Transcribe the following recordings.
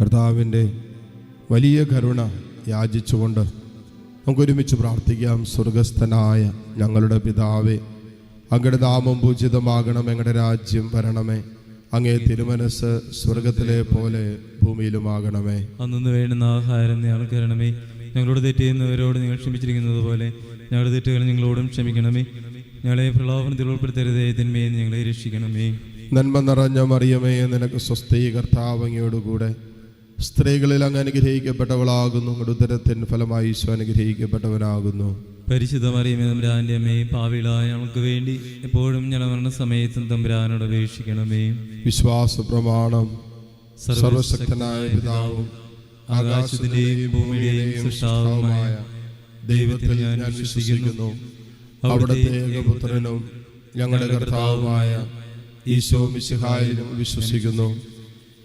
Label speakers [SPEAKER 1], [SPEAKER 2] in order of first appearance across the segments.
[SPEAKER 1] കർത്താവിന്റെ വലിയ കരുണ യാചിച്ചുകൊണ്ട് നമുക്കൊരുമിച്ച് പ്രാർത്ഥിക്കാം. സ്വർഗസ്ഥനായ ഞങ്ങളുടെ പിതാവേ അങ്ങയുടെ നാമം പൂജിതമാകണം. ഞങ്ങളുടെ രാജ്യം വരണമേ. അങ്ങേ തിരുമനസ് സ്വർഗത്തിലെ പോലെ ഭൂമിയിലുമാകണമേ.
[SPEAKER 2] അന്നു വേണ്ടുന്ന ആഹാരം ഞങ്ങൾക്ക് തരണമേ. ഞങ്ങളോട് തെറ്റിയുന്നവരോട് നിങ്ങൾ ക്ഷമിച്ചിരിക്കുന്നത് പോലെ ഞങ്ങളുടെ തെറ്റുകൾ ഞങ്ങളോടും ക്ഷമിക്കണമേ. ഞങ്ങളെ പ്രലോഭനത്തിൽ ഉൾപ്പെടുത്തരുതേ. തിന്മയെ ഞങ്ങളെ രക്ഷിക്കണമേ.
[SPEAKER 1] നന്മ നിറഞ്ഞ മറിയമേ നിനക്ക് സ്വസ്ഥീ കർത്താവ് അങ്ങയോടുകൂടെ. സ്ത്രീകളിൽ അങ്ങ് അനുഗ്രഹിക്കപ്പെട്ടവളാകുന്നു. ഉദരത്തിൻ ഫലമായി ഈശോ അനുഗ്രഹിക്കപ്പെട്ടവനാകുന്നു.
[SPEAKER 2] പരിശുദ്ധ മറിയമേ തമ്പുരാന്റെ അമ്മേ പാവിളായ ഞങ്ങൾക്ക് വേണ്ടി എപ്പോഴും ഞങ്ങളുടെ സമയത്തും തമ്പുരാനോട് അപേക്ഷിക്കണമേ.
[SPEAKER 1] വിശ്വാസ പ്രമാണം സർവശക്തനായ പിതാവും
[SPEAKER 2] ആകാശത്തിന്റെയും ഭൂമിയുടെയും സൃഷ്ടാവുമായ
[SPEAKER 1] ദൈവത്തിൽ ഞാൻ വിശ്വസിക്കുന്നു. അവിടുത്തെ ഏകപുത്രനും ഞങ്ങളുടെ കർത്താവുമായ ഈശോ മിശിഹായിലും വിശ്വസിക്കുന്നു.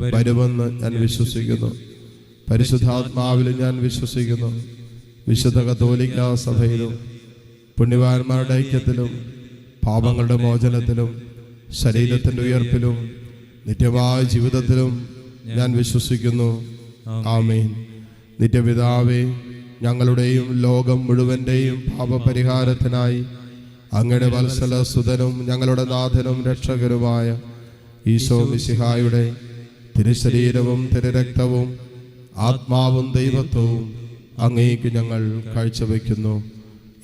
[SPEAKER 1] വരുമെന്ന് ഞാൻ വിശ്വസിക്കുന്നു. പരിശുദ്ധാത്മാവിൽ ഞാൻ വിശ്വസിക്കുന്നു. വിശുദ്ധ കത്തോലിക്ക സഭയിലും പുണ്യവാന്മാരുടെ ഐക്യത്തിലും പാപങ്ങളുടെ മോചനത്തിലും ശരീരത്തിന്റെ ഉയർപ്പിലും നിത്യമായ ജീവിതത്തിലും ഞാൻ വിശ്വസിക്കുന്നു. ആമേൻ. നിത്യപിതാവേ ഞങ്ങളുടെയും ലോകം മുഴുവന്റെയും പാപപരിഹാരത്തിനായി അങ്ങയുടെ വത്സല സുതനും ഞങ്ങളുടെ നാഥനും രക്ഷകരുമായ ഈശോ മിശിഹായുടെ തിരുശരീരവും തിരുരക്തവും ആത്മാവും ദൈവത്വവും അങ്ങേക്ക് ഞങ്ങൾ കാഴ്ചവെക്കുന്നു.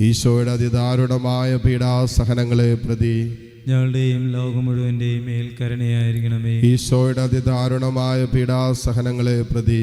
[SPEAKER 1] ഈശോയുടെ അതിദാരുണമായ പീഡാസഹനങ്ങളെ പ്രതി
[SPEAKER 2] ഞങ്ങളുടെയും ലോകം മുഴുവന്റെയും മേൽക്കരണയായിരിക്കണമേ
[SPEAKER 1] ഈശോയുടെ അതിദാരുണമായ പീഡാസഹനങ്ങളെ പ്രതി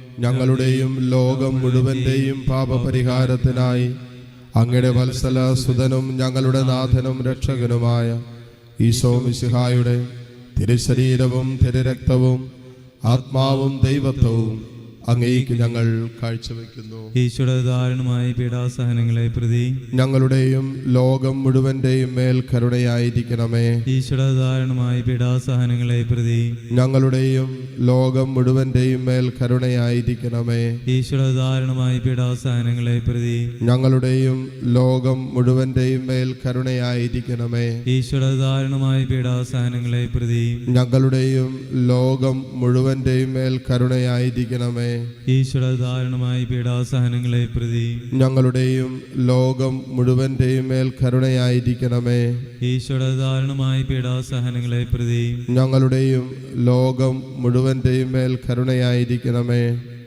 [SPEAKER 1] ഞങ്ങളുടെയും ലോകം മുഴുവന്റെയും പാപപരിഹാരത്തിനായി അങ്ങയുടെ വത്സല സുതനും ഞങ്ങളുടെ നാഥനും രക്ഷകനുമായ ഈശോ മിശിഹായുടെ തിരുശരീരവും തിരുരക്തവും ആത്മാവും ദൈവത്വവും അങ്ങേക്ക് ഞങ്ങൾ കാഴ്ചവെക്കുന്നു.
[SPEAKER 2] ഈശ്വര ദാരുണമായ പീഡാസഹനങ്ങളെ പ്രതി
[SPEAKER 1] ഞങ്ങളുടെയും ലോകം മുഴുവന്റെയും മേൽ കരുണയായിരിക്കണമേ.
[SPEAKER 2] ഈശ്വര ദാരുണമായ പീഡാസഹനങ്ങളെ പ്രതി
[SPEAKER 1] ഞങ്ങളുടെയും ലോകം മുഴുവന്റെയും മേൽ കരുണയായിരിക്കണമേ.
[SPEAKER 2] ഈശ്വര ദാരുണമായ പീഡാസഹനങ്ങളെ പ്രതി
[SPEAKER 1] ഞങ്ങളുടെയും ലോകം മുഴുവന്റെയും മേൽ കരുണയായിരിക്കണമേ.
[SPEAKER 2] ഈശ്വര ദാരുണമായ പീഡാസഹനങ്ങളെ പ്രതി
[SPEAKER 1] ഞങ്ങളുടെയും ലോകം മുഴുവന്റെയും മേൽ കരുണയായിരിക്കണമേ.
[SPEAKER 2] ഈശ്വര ദാരുണമായ പീഡാസഹനങ്ങളെ പ്രതി.
[SPEAKER 1] ഞങ്ങളുടെയും ലോകം മുഴുവന്റെയും മേൽ കരുണയായിരിക്കണമേ.
[SPEAKER 2] ഈശ്വര ദാരുണമായ പീഡാസഹനങ്ങളെ പ്രതി.
[SPEAKER 1] ഞങ്ങളുടെയും ലോകം മുഴുവന്റെയും മേൽ കരുണയായിരിക്കണമേ.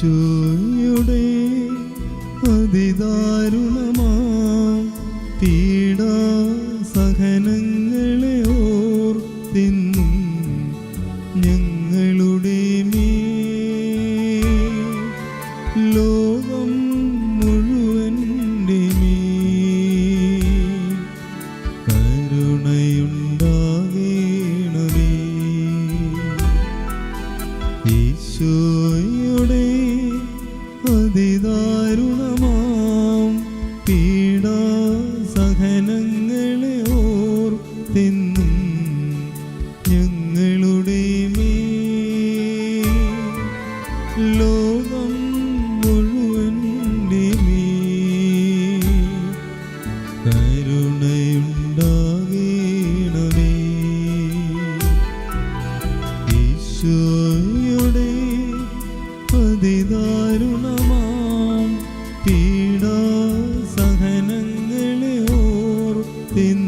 [SPEAKER 2] ഈശോയുടെ അതിദാരുണമാം പീഡ സഹനങ്ങളെ ഓർത്തിന്നും ഞങ്ങളുടെ മേ ലോകം ഓർത്തിന്നും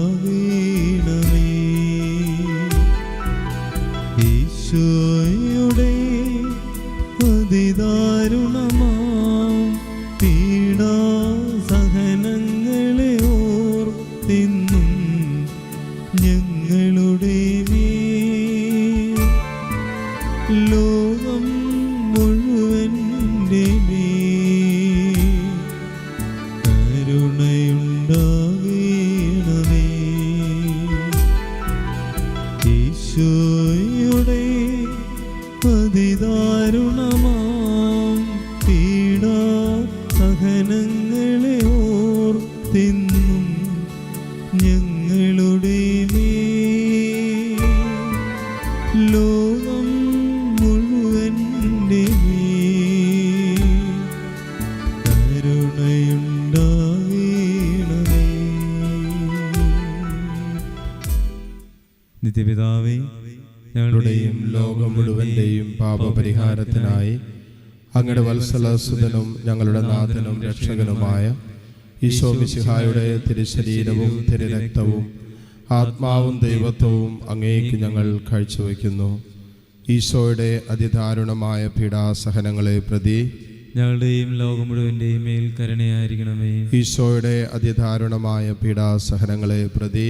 [SPEAKER 1] ഞങ്ങളുടെയും ലോകം മുഴുവന്റെയും പാപപരിഹാരത്തിനായി അങ്ങയുടെ വത്സലസുതനും ഞങ്ങളുടെ നാഥനും രക്ഷകനുമായ ഈശോ മിശിഹായുടെ തിരുശരീരവും തിരുരക്തവും ആത്മാവും ദൈവത്വവും അങ്ങേക്ക് ഞങ്ങൾ കാഴ്ചവെക്കുന്നു. ഈശോയുടെ അതിദാരുണമായ പീഡാസഹനങ്ങളെ പ്രതി
[SPEAKER 2] ഞങ്ങളുടെയും ലോകം മുഴുവന്റെയും മേൽ കരുണയായിരിക്കണമേ.
[SPEAKER 1] ഈശോയുടെ അതിദാരുണമായ പീഡാസഹനങ്ങളെ പ്രതി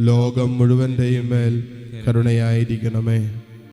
[SPEAKER 1] ലോകം മുഴുവന്റെയും മേൽ കരുണയായിരിക്കണമേ.